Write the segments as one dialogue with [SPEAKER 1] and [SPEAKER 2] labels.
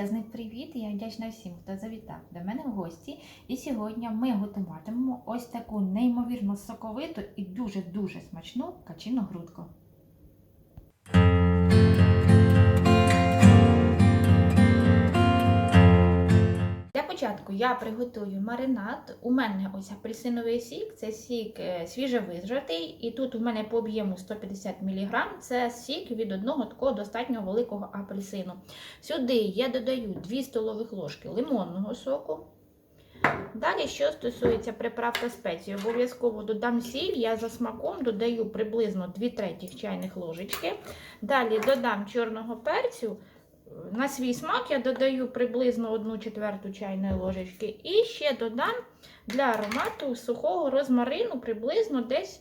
[SPEAKER 1] величезний привіт! Я вдячна всім, хто завітав до мене в гості. І сьогодні ми готуватимемо ось таку неймовірно соковиту і дуже-дуже смачну качину грудку. Для початку я приготую маринад. У мене ось апельсиновий сік, це сік е, свіжевижатий, і тут у мене по об'єму 150 мг. Це сік від одного такого достатньо великого апельсину. Сюди я додаю 2 столових ложки лимонного соку. Далі, що стосується приправ та спецій, обов'язково додам сіль, я за смаком додаю приблизно 2 третіх чайних ложечки. Далі додам чорного перцю. На свій смак я додаю приблизно 1 четверту чайної ложечки. І ще додам для аромату сухого розмарину приблизно десь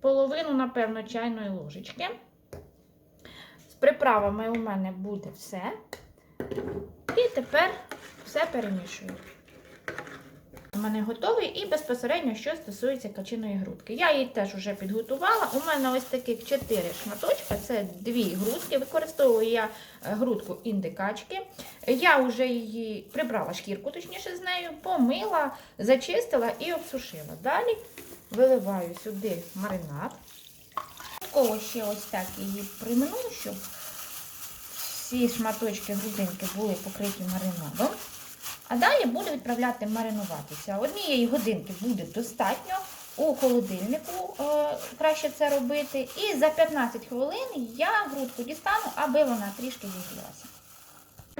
[SPEAKER 1] половину, напевно, чайної ложечки. З приправами у мене буде все. І тепер все перемішую. У мене готовий і безпосередньо, що стосується качиної грудки. Я її теж вже підготувала. У мене ось таких 4 шматочка, це дві грудки. Використовую я грудку індикачки. Я вже її прибрала шкірку, точніше з нею, помила, зачистила і обсушила. Далі виливаю сюди маринад. Додатково ще ось так її примну, щоб всі шматочки грудинки були покриті маринадом. А далі буду відправляти маринуватися. Однієї годинки буде достатньо. У холодильнику е, краще це робити. І за 15 хвилин я грудку дістану, аби вона трішки зігрілася.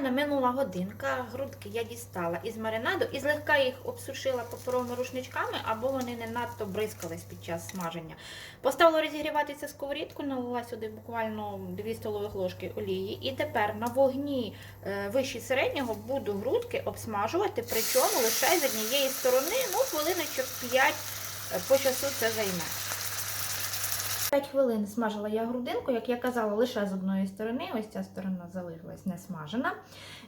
[SPEAKER 1] Минула годинка, грудки я дістала із маринаду і злегка їх обсушила паперовими рушничками, або вони не надто бризкались під час смаження. Поставила розігріватися сковорідку, налила сюди буквально 2 столових ложки олії. І тепер на вогні е, вище середнього буду грудки обсмажувати, причому лише з однієї сторони, ну, хвилиночок 5 по часу це займе. 5 хвилин смажила я грудинку, як я казала, лише з одної сторони. Ось ця сторона залишилась не смажена.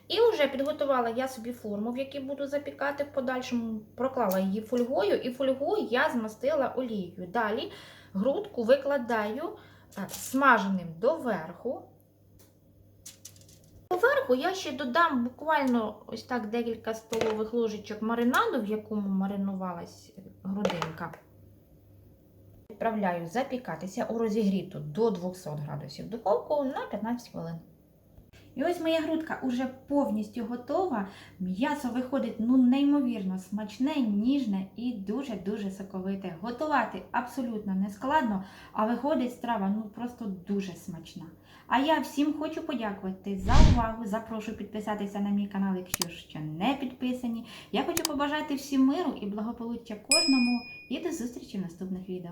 [SPEAKER 1] І вже підготувала я собі форму, в якій буду запікати в подальшому. Проклала її фольгою, і фольгу я змастила олією. Далі грудку викладаю смаженим доверху. Поверху я ще додам буквально ось так декілька столових ложечок маринаду, в якому маринувалась грудинка. Відправляю запікатися у розігріту до 200 градусів духовку на 15 хвилин. І ось моя грудка вже повністю готова. М'ясо виходить ну неймовірно смачне, ніжне і дуже-дуже соковите. Готувати абсолютно не складно, а виходить страва ну просто дуже смачна. А я всім хочу подякувати за увагу. Запрошую підписатися на мій канал, якщо ще не підписані. Я хочу побажати всім миру і благополуччя кожному. І до зустрічі в наступних відео.